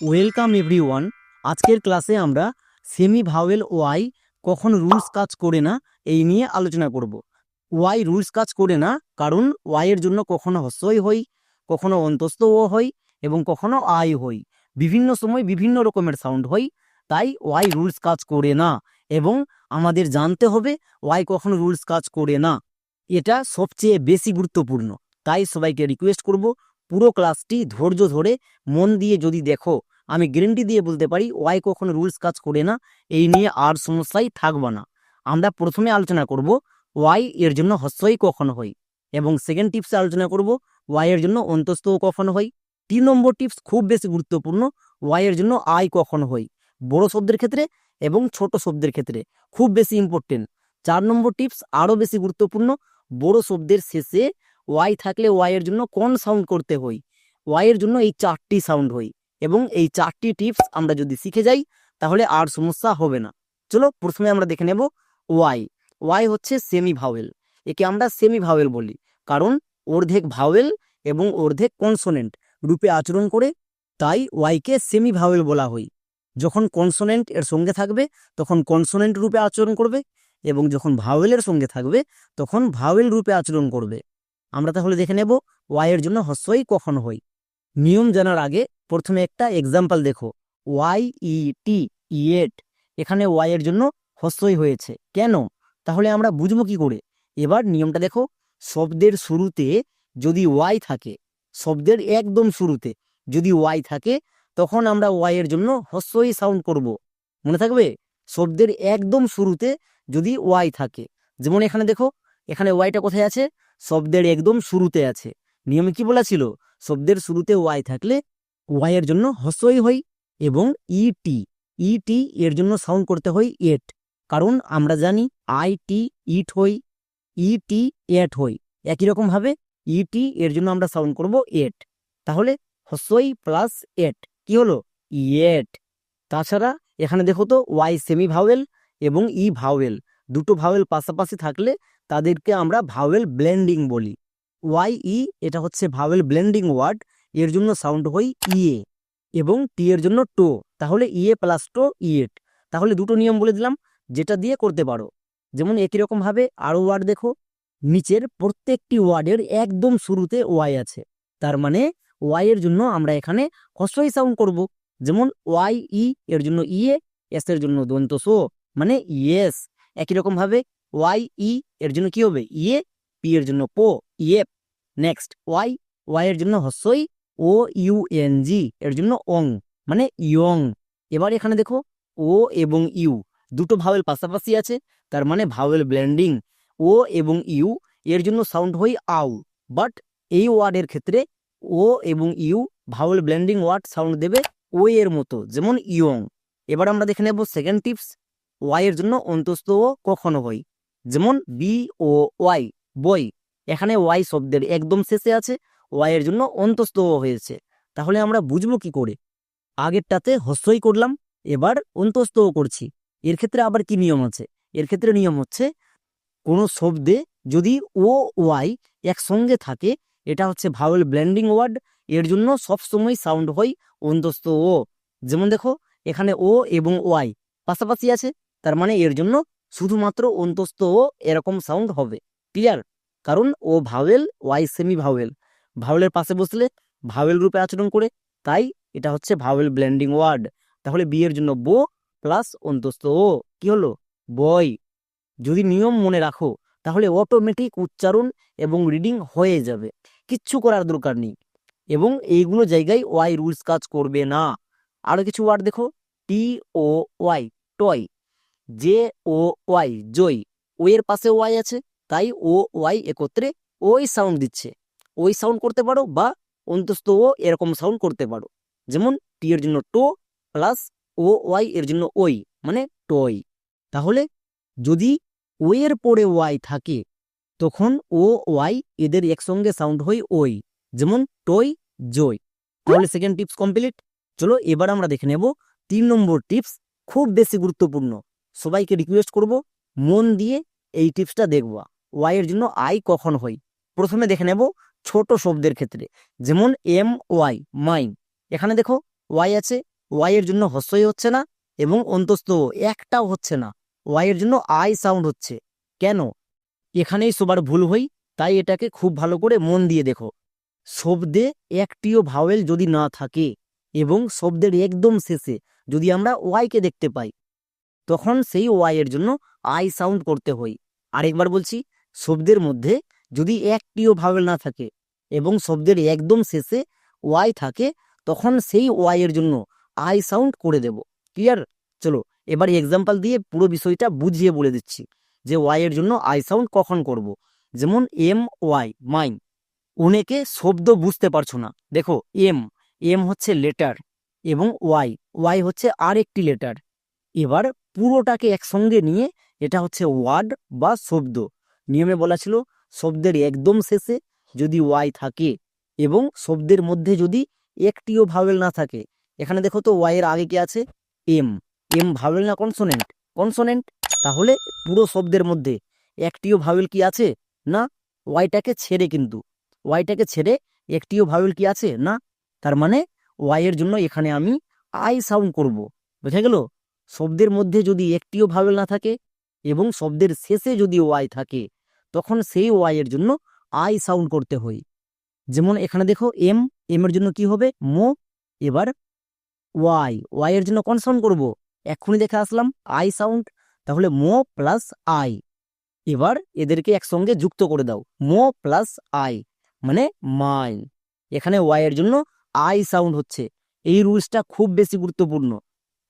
Welcome every one আজকের ক্লাসে আমরা সেমি ভাওয়েল ওয়াই কখন রুলস কাজ করে না এই নিয়ে আলোচনা করব। ওয়াই রুলস কাজ করে না কারণ ওয়াইয়ের জন্য কখনো হস্যই হই, কখনো অন্তস্থ ও হই এবং কখনো আই হই। বিভিন্ন সময় বিভিন্ন রকমের সাউন্ড হয় তাই ওয়াই রুলস কাজ করে না এবং আমাদের জানতে হবে ওয়াই কখনো রুলস কাজ করে না। এটা সবচেয়ে বেশি গুরুত্বপূর্ণ, তাই সবাইকে রিকোয়েস্ট করব পুরো ক্লাসটি ধৈর্য ধরে মন দিয়ে যদি দেখো, আমি গ্যারেন্টি দিয়ে বলতে পারি ওয়াই কখনো রুলস কাজ করে না, এই নিয়ে আর সমস্যাই থাকবে না। আমরা প্রথমে আলোচনা করব ওয়াই এর জন্য হস্যই কখন হয় এবং সেকেন্ড টিপসে আলোচনা করব ওয়াই এর জন্য অন্তস্থও কখন হয়। তিন নম্বর টিপস খুব বেশি গুরুত্বপূর্ণ ওয়াই এর জন্য আই কখন হয়। বড় শব্দের ক্ষেত্রে এবং ছোট শব্দের ক্ষেত্রে খুব বেশি ইম্পর্টেন্ট চার নম্বর টিপস আরও বেশি গুরুত্বপূর্ণ, বড় শব্দের শেষে ওয়াই থাকলে ওয়াইয়ের জন্য কোন সাউন্ড করতে হয়? ওয়াইয়ের জন্য এই চারটি সাউন্ড হয়। এবং এই চারটি টিপস আমরা যদি শিখে যাই, তাহলে আর সমস্যা হবে না। চলো প্রথমে আমরা দেখে নেব ওয়াই ওয়াই হচ্ছে সেমি ভাওয়েল একে আমরা সেমি ভাওয়েল বলি। কারণ অর্ধেক ভাওয়েল এবং অর্ধেক কনসোনেন্ট রূপে আচরণ করে, তাই ওয়াইকে সেমি ভাওয়েল বলা হয়। যখন কনসোনেন্ট এর সঙ্গে থাকবে, তখন কনসোনেন্ট রূপে আচরণ করবে এবং যখন ভাওয়েলের সঙ্গে থাকবে, তখন ভাওয়েল রূপে আচরণ করবে। আমরা তাহলে দেখে নেব ওয়াইয়ের জন্য হস্যই কখন হই। নিয়ম জানার আগে প্রথমে একটা এক্সাম্পল দেখো। ওয়াই ই টি ইয়েট এখানে ওয়াইয়ের জন্য হস্যই হয়েছে। কেন? তাহলে আমরা বুঝব কি করে? এবার নিয়মটা দেখো। শব্দের শুরুতে যদি ওয়াই থাকে, শব্দের একদম শুরুতে যদি ওয়াই থাকে, তখন আমরা ওয়াইয়ের জন্য হস্যই সাউন্ড করব। মনে থাকবে? শব্দের একদম শুরুতে যদি ওয়াই থাকে, যেমন এখানে দেখো এখানে ওয়াইটা কোথায় আছে? শব্দের একদম শুরুতে আছে। নিয়মে কি বলা ছিল শব্দের শুরুতে ওয়াই থাকলে ওয়াই এর জন্য হস্যই হই এবং ইটি ইটি এর জন্য সাউন্ড করতে হয় এট কারণ আমরা জানি আই টি ইট হই ইটি এট হই। একই রকম ভাবে ইটি এর জন্য আমরা সাউন্ড করব এট তাহলে হস্যই প্লাস এট কি হলো? ইয়েট তাছাড়া এখানে দেখো তো ওয়াই সেমি ভাওয়েল এবং ই ভাওয়েল দুটো ভাওয়েল পাশাপাশি থাকলে তাদেরকে আমরা ভাওয়েল ব্লেন্ডিং বলি। ওয়াই ই এটা হচ্ছে ভাওয়েল ব্লেন্ডিং ওয়ার্ড এর জন্য সাউন্ড হয় ইয়ে এবং টি এর জন্য টো তাহলে ইয়ে প্লাস টো ইয়েট তাহলে দুটো নিয়ম বলে দিলাম, যেটা দিয়ে করতে পারো। যেমন একই রকমভাবে আরও ওয়ার্ড দেখো, নিচের প্রত্যেকটি ওয়ার্ডের একদম শুরুতে ওয়াই আছে। তার মানে ওয়াই এর জন্য আমরা এখানে হস্যই সাউন্ড করব। যেমন ওয়াই ই এর জন্য ইয়ে এস এর জন্য দন্ত সো মানে ইয়েস একই রকম ভাবে ওয়াই ই এর জন্য কি হবে? ইয়ে পি এর জন্য পো ইয়ে নেক্সট ওয়াই ওয়াই এর জন্য হস্যই ও ইউ এন জি এর জন্য অং মানে ইয়ং। এবার এখানে দেখো ও এবং ইউ দুটো ভাওয়েল পাশাপাশি আছে, তার মানে ভাওয়েল ব্লেন্ডিং ও এবং ইউ এর জন্য সাউন্ড হই আউ বাট এই ওয়ার্ডের ক্ষেত্রে ও এবং U vowel blending word sound দেবে ও এর মতো, যেমন ইয়ং। এবার আমরা দেখে নেব সেকেন্ড টিপস ওয়াই এর জন্য অন্তস্থ ও কখনো হয় যেমন বি ও ওয়াই বই। এখানে ওয়াই শব্দের একদম শেষে আছে ওয়াই এর জন্য অন্তস্থ হয়েছে। তাহলে আমরা বুঝব কি করে? আগেরটাতে হস্যই করলাম, এবার অন্তস্থও করছি। এর ক্ষেত্রে আবার কি নিয়ম আছে? এর ক্ষেত্রে নিয়ম হচ্ছে, কোনো শব্দে যদি ও ওয়াই একসঙ্গে থাকে, এটা হচ্ছে ভাওয়েল ব্লেন্ডিং ওয়ার্ড এর জন্য সবসময় সাউন্ড হয় অন্তস্থ ও যেমন দেখো, এখানে ও এবং ওয়াই পাশাপাশি আছে, তার মানে এর জন্য শুধুমাত্র অন্তস্থ ও এরকম সাউন্ড হবে। ক্লিয়ার কারণ ও ভাওয়েল ওয়াই সেমি ভাওয়েল ভাওয়েলের পাশে বসলে ভাওয়েল রূপে আচরণ করে, তাই এটা হচ্ছে ভাওয়েল ব্ল্যান্ডিং ওয়ার্ড তাহলে বিয়ের জন্য বো প্লাস অন্তস্থ ও। কি হলো? বই যদি নিয়ম মনে রাখো, তাহলে অটোমেটিক উচ্চারণ এবং রিডিং হয়ে যাবে। কিচ্ছু করার দরকার নেই। এবং এইগুলো জায়গায় ওয়াই রুলস কাজ করবে না। আরও কিছু ওয়ার্ড দেখো। T O Y toy J O Y joy O এর পাশে ওয়াই আছে, তাই ও ওয়াই একত্রে ওই সাউন্ড দিচ্ছে। ওই সাউন্ড করতে পারো বা অন্তস্থ ও এরকম সাউন্ড করতে পারো। যেমন টি এর জন্য টো প্লাস ও ওয়াই এর জন্য ওই মানে টয় তাহলে যদি ও এর পরে ওয়াই থাকে, তখন ও ওয়াই এদের একসঙ্গে সাউন্ড হয় ওই, যেমন টয় জয় তাহলে সেকেন্ড টিপস কমপ্লিট চলো এবার আমরা দেখে নেব তিন নম্বর টিপস খুব বেশি গুরুত্বপূর্ণ। সবাইকে রিকোয়েস্ট করব, মন দিয়ে এই টিপসটা দেখবা ওয়াই এর জন্য আই কখন হয় প্রথমে দেখে নেব ছোট শব্দের ক্ষেত্রে, যেমন এম ওয়াই মাইন এখানে দেখো ওয়াই আছে ওয়াই এর জন্য হস্যই হচ্ছে না এবং অন্তস্থ একটাও হচ্ছে না। ওয়াই এর জন্য আই সাউন্ড হচ্ছে। কেন? এখানেই সবার ভুল হই, তাই এটাকে খুব ভালো করে মন দিয়ে দেখো। শব্দে একটিও ভাওয়েল যদি না থাকে এবং শব্দের একদম শেষে যদি আমরা ওয়াইকে দেখতে পাই তখন সেই ওয়াই এর জন্য আই সাউন্ড করতে হই আরেকবার বলছি, শব্দের মধ্যে যদি একটিও ভাওয়েল না থাকে এবং শব্দের একদম শেষে ওয়াই থাকে, তখন সেই ওয়াই এর জন্য আই সাউন্ড করে দেব। ক্লিয়ার? চলো, এবার এক্সাম্পল দিয়ে পুরো বিষয়টা বুঝিয়ে বলে দিচ্ছি যে ওয়াই এর জন্য আই সাউন্ড কখন করব। যেমন এম ওয়াই মাইন। অনেকে শব্দ বুঝতে পারছ না। দেখো, এম এম হচ্ছে লেটার এবং ওয়াই ওয়াই হচ্ছে আর একটি লেটার এবার পুরোটাকে একসঙ্গে নিয়ে এটা হচ্ছে ওয়ার্ড বা শব্দ। নিয়মে বলা ছিল, শব্দের একদম শেষে যদি ওয়াই থাকে এবং শব্দের মধ্যে যদি একটিও ভাওয়েল না থাকে, এখানে দেখো তো ওয়াই এর আগে কি আছে? এম। এম ভাওয়েল না কনসোনেন্ট কনসোনেন্ট তাহলে পুরো শব্দের মধ্যে একটিও ভাওয়েল কি আছে? না, ওয়াইটাকে ছেড়ে কিন্তু। ওয়াইটাকে ছেড়ে একটিও ভাওয়েল কি আছে? না। তার মানে ওয়াই এর জন্য এখানে আমি আই সাউন্ড করব। বুঝা গেল? শব্দের মধ্যে যদি একটিও ভাওয়েল না থাকে এবং শব্দের শেষে যদি ওয়াই থাকে, তখন সেই ওয়াই এর জন্য আই সাউন্ড করতে হয়। যেমন এখানে দেখো এম এম এর জন্য কি হবে? মো, এবার ওয়াই। ওয়াই এর জন্য কোন সাউন্ড করব? এক্ষুনি দেখে আসলাম, আই সাউন্ড, তাহলে মো প্লাস আই। এবার এদেরকে একসঙ্গে যুক্ত করে দাও, মো প্লাস আই মানে মাই এখানে ওয়াই এর জন্য আই সাউন্ড হচ্ছে। এই রুলসটা খুব বেশি গুরুত্বপূর্ণ।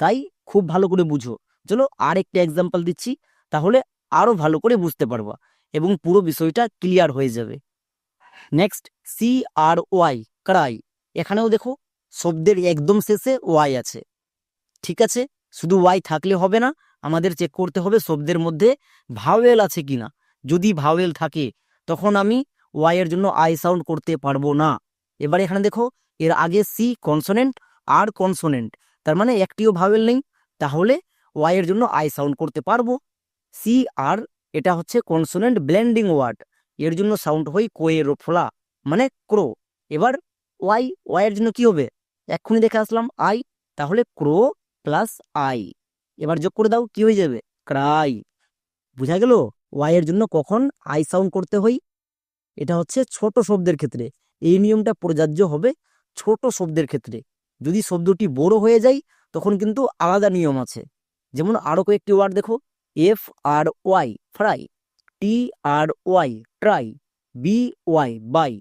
তাই খুব ভালো করে বুঝো। চলো আর একটা এক্সাম্পল দিচ্ছি, তাহলে আরও ভালো করে বুঝতে পারবা এবং পুরো বিষয়টা ক্লিয়ার হয়ে যাবে। Next C R Y cry এখানেও দেখো, শব্দের একদম শেষে ওয়াই আছে। ঠিক আছে? শুধু ওয়াই থাকলে হবে না, আমাদের চেক করতে হবে শব্দের মধ্যে ভাওয়েল আছে কিনা। যদি ভাওয়েল থাকে, তখন আমি ওয়াই এর জন্য আই সাউন্ড করতে পারব না। এবার এখানে দেখো, এর আগে সি কনসোনেন্ট আর কনসোনেন্ট তার মানে একটিও ভাওয়েল নেই, তাহলে ওয়াই এর জন্য আই সাউন্ড করতে পারব। সি আর এটা হচ্ছে কনসোনেন্ট ব্লেন্ডিং ওয়ার্ড এর জন্য সাউন্ড হয় কোয়েরো ফোলা মানে ক্রো। এবার ওয়াই ওয়াই এর জন্য কি হবে? এক্ষুনি দেখে আসলাম আই তাহলে ক্রো প্লাস আই এবার যোগ করে দাও, কি হয়ে যাবে? ক্রাই বুঝা গেল? ওয়াই এর জন্য কখন আই সাউন্ড করতে হয়? এটা হচ্ছে ছোট শব্দের ক্ষেত্রে। এই নিয়মটা প্রযোজ্য হবে ছোট শব্দের ক্ষেত্রে। যদি শব্দটি বড় হয়ে যায়, তখন কিন্তু আলাদা নিয়ম আছে। যেমন আরও কয়েকটি ওয়ার্ড দেখো। F R Y fry T R Y try B Y by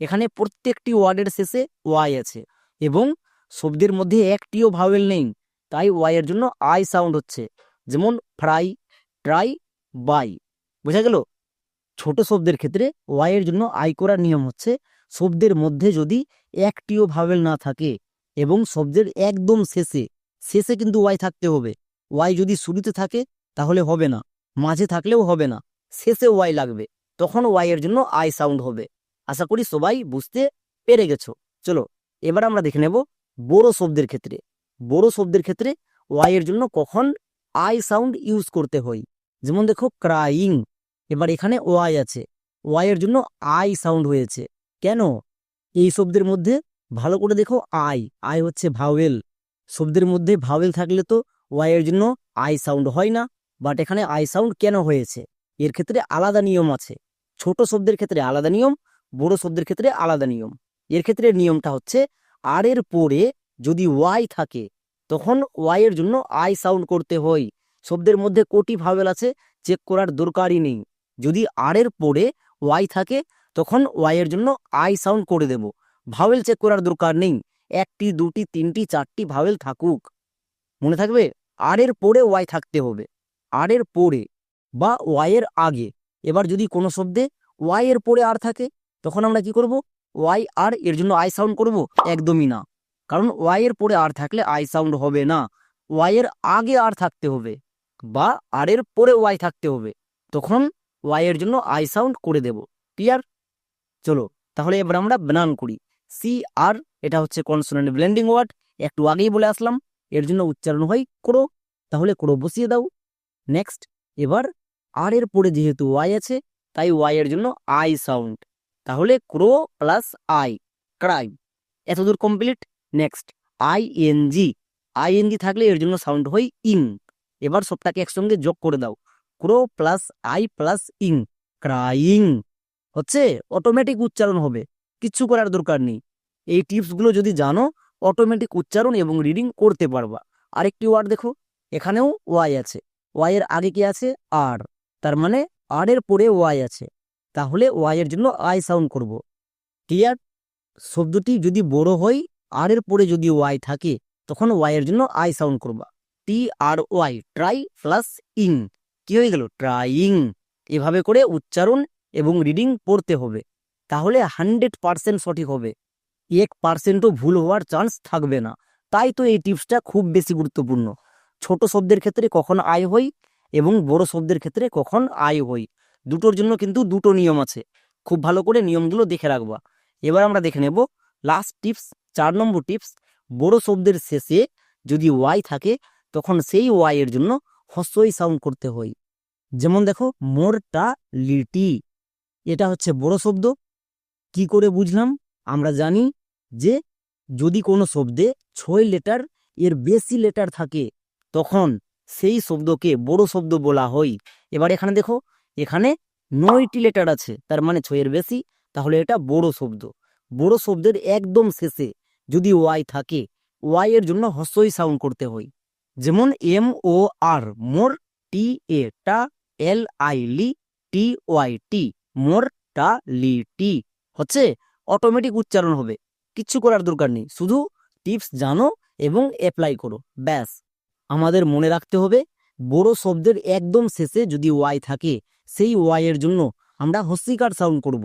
এখানে প্রত্যেকটি ওয়ার্ডের শেষে ওয়াই আছে এবং শব্দের মধ্যে একটিও ভাওয়েল নেই। তাই ওয়াই এর জন্য আই সাউন্ড হচ্ছে। যেমন ফ্রাই ট্রাই বাই বোঝা গেল? ছোট শব্দের ক্ষেত্রে ওয়াই এর জন্য আই করার নিয়ম হচ্ছে, শব্দের মধ্যে যদি একটিও ভাওয়েল না থাকে এবং শব্দের একদম শেষে শেষে কিন্তু ওয়াই থাকতে হবে। ওয়াই যদি শুরুতে থাকে, তাহলে হবে না। মাঝে থাকলেও হবে না। শেষে ওয়াই লাগবে। তখন ওয়াই এর জন্য আই সাউন্ড হবে। আশা করি সবাই বুঝতে পেরে গেছো। চলো, এবার আমরা দেখে নেব বড় শব্দের ক্ষেত্রে। বড় শব্দের ক্ষেত্রে ওয়াই এর জন্য কখন আই সাউন্ড ইউজ করতে হয়? যেমন দেখো, ক্রাইং। এবার এখানে ওয়াই আছে। ওয়াই এর জন্য আই সাউন্ড হয়েছে। কেন? এই শব্দের মধ্যে ভালো করে দেখো, আই। আই হচ্ছে ভাওয়েল। শব্দের মধ্যে ভাওয়েল থাকলে তো ওয়াই এর জন্য আই সাউন্ড হয় না বাট এখানে আই সাউন্ড কেন হয়েছে? এর ক্ষেত্রে আলাদা নিয়ম আছে। ছোট শব্দের ক্ষেত্রে আলাদা নিয়ম, বড় শব্দের ক্ষেত্রে আলাদা নিয়ম। এর ক্ষেত্রে নিয়মটা হচ্ছে, আর এর পরে যদি ওয়াই থাকে, তখন ওয়াই এর জন্য আই সাউন্ড করতে হয়। শব্দের মধ্যে কোটি ভাওয়েল আছে, চেক করার দরকারই নেই। যদি আর এর পরে ওয়াই থাকে, তখন ওয়াই এর জন্য আই সাউন্ড করে দেব। ভাওয়েল চেক করার দরকার নেই। একটি, দুটি, তিনটি, চারটি ভাওয়েল থাকুক। মনে থাকবে আর এর পরে ওয়াই থাকতে হবে। আর এর পরে বা ওয়াই এর আগে। এবার যদি কোনো শব্দে ওয়াই এর পরে আর থাকে, তখন আমরা কি করব? ওয়াই আর এর জন্য আই সাউন্ড করব? একদমই না। কারণ ওয়াই এর পরে আর থাকলে আই সাউন্ড হবে না। ওয়াই এর আগে আর থাকতে হবে বা আর এর পরে ওয়াই থাকতে হবে। তখন ওয়াই এর জন্য আই সাউন্ড করে দেব। ক্লিয়ার চলো, তাহলে এবার আমরা বানান করি। সি আর, এটা হচ্ছে কনসোনেন্ট ব্লেন্ডিং ওয়ার্ড একটু আগেই বলে আসলাম, এর জন্য উচ্চারণ হয় ক্রো, তাহলে ক্রো বসিয়ে দাও। নেক্সট এবার আর এর পরে যেহেতু ওয়াই আছে, তাই ওয়াই এর জন্য আই সাউন্ড তাহলে ক্রো প্লাস আই ক্রাই এতদূর complete next I N G I N G থাকলে এর জন্য সাউন্ড হয় ইং এবার সবটাকে একসঙ্গে যোগ করে দাও। Crow plus I plus ing crying হচ্ছে অটোমেটিক উচ্চারণ হবে। কিচ্ছু করার দরকার নেই। এই টিপসগুলো যদি জানো অটোমেটিক উচ্চারণ এবং রিডিং করতে পারবা। আরেকটি ওয়ার্ড দেখো, এখানেও ওয়াই আছে। ওয়াই এর আগে কি আছে? আর তার মানে আর এর পরে ওয়াই আছে। তাহলে ওয়াই এর জন্য আই সাউন্ড করব। ক্লিয়ার শব্দটি যদি বড় হয় আর এর পরে যদি ওয়াই থাকে, তখন ওয়াই এর জন্য আই সাউন্ড করবা। T R Y try plus ing কি হয়ে গেল? ট্রাইং এভাবে করে উচ্চারণ এবং রিডিং পড়তে হবে। তাহলে হান্ড্রেড পার্সেন্ট সঠিক হবে। এক পার্সেন্টও ভুল হওয়ার চান্স থাকবে না। তাই তো এই টিপসটা খুব বেশি গুরুত্বপূর্ণ। ছোট শব্দের ক্ষেত্রে কখন আয় হই এবং বড় শব্দের ক্ষেত্রে কখন আয় হই দুটোর জন্য কিন্তু দুটো নিয়ম আছে। খুব ভালো করে নিয়মগুলো দেখে রাখবা। এবার আমরা দেখে নেব লাস্ট টিপস চার নম্বর টিপস বড় শব্দের শেষে যদি ওয়াই থাকে, তখন সেই ওয়াই এর জন্য হস্যই সাউন্ড করতে হয়। যেমন দেখো, মোরটা লিটি। এটা হচ্ছে বড় শব্দ কি করে বুঝলাম? আমরা জানি যে যদি কোনো শব্দে ছয় লেটার এর বেশি লেটার থাকে, তখন সেই শব্দকে বড় শব্দ বলা হয়। এবার এখানে দেখো, এখানে নয়টি লেটার আছে, তার মানে ছয়ের বেশি, তাহলে এটা বড় শব্দ। বড় শব্দের একদম শেষে যদি ওয়াই থাকে, ওয়াই এর জন্য হস্যই সাউন্ড করতে হয়। যেমন এম ও আর, মোর টি এ, টা এল I Li, T Y T, মোর টা লি টি। হচ্ছে অটোমেটিক উচ্চারণ হবে। কিচ্ছু করার দরকার নেই। শুধু টিপস জানো এবং অ্যাপ্লাই করো। ব্যাস। আমাদের মনে রাখতে হবে, বড় শব্দের একদম শেষে যদি ওয়াই থাকে, সেই ওয়াই এর জন্য আমরা হস্যিকার সাউন্ড করব।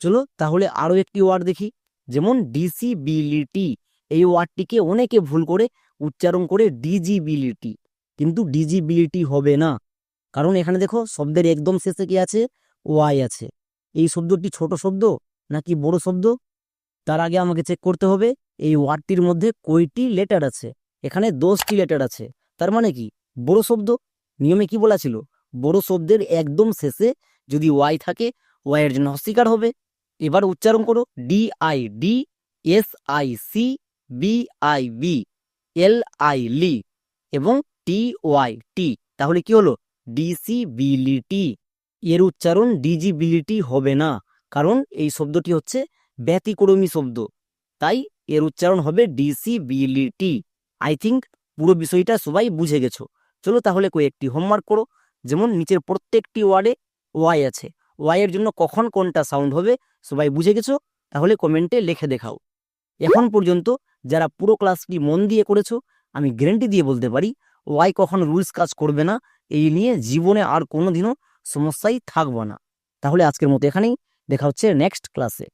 চলো তাহলে আরও একটি ওয়ার্ড দেখি। যেমন ডিসিবিলিটি এই ওয়ার্ডটিকে অনেকে ভুল করে উচ্চারণ করে ডিজিবিলিটি কিন্তু ডিজিবিলিটি হবে না। কারণ এখানে দেখো শব্দের একদম শেষে কি আছে? ওয়াই আছে। এই শব্দটি ছোট শব্দ নাকি বড় শব্দ? তার আগে আমাকে চেক করতে হবে, এই ওয়ার্ডটির মধ্যে কয়টি লেটার আছে? এখানে দশটি লেটার আছে। তার মানে কি? বড় শব্দ? নিয়মে কি বলা ছিল? বড় শব্দের একদম শেষে যদি ওয়াই থাকে ওয়াইয়ের জন্য অস্বীকার হবে। এবার উচ্চারণ করো D I D S I C B I B L I লি এবং টি ওয়াই টি তাহলে কি হলো? ডিসিবিলিটি এর উচ্চারণ ডিজিবিলিটি হবে না। কারণ এই শব্দটি হচ্ছে ব্যতিক্রমী শব্দ। তাই এর উচ্চারণ হবে ডিসিবিলিটি আই থিঙ্ক পুরো বিষয়টা সবাই বুঝে গেছো। চলো তাহলে কয়েকটি হোমওয়ার্ক করো। যেমন নিচের প্রত্যেকটি ওয়ার্ডে ওয়াই আছে। ওয়াই এর জন্য কখন কোনটা সাউন্ড হবে সবাই বুঝে গেছো? তাহলে কমেন্টে লিখে দেখাও। এখন পর্যন্ত যারা পুরো ক্লাসটি মন দিয়ে করেছ, আমি গ্যারেন্টি দিয়ে বলতে পারি ওয়াই কখন রুলস কাজ করবে না, এই নিয়ে জীবনে আর কোনোদিনও সমস্যাই থাকবে না। তাহলে আজকের মতো এখানেই। দেখা হচ্ছে নেক্সট ক্লাসে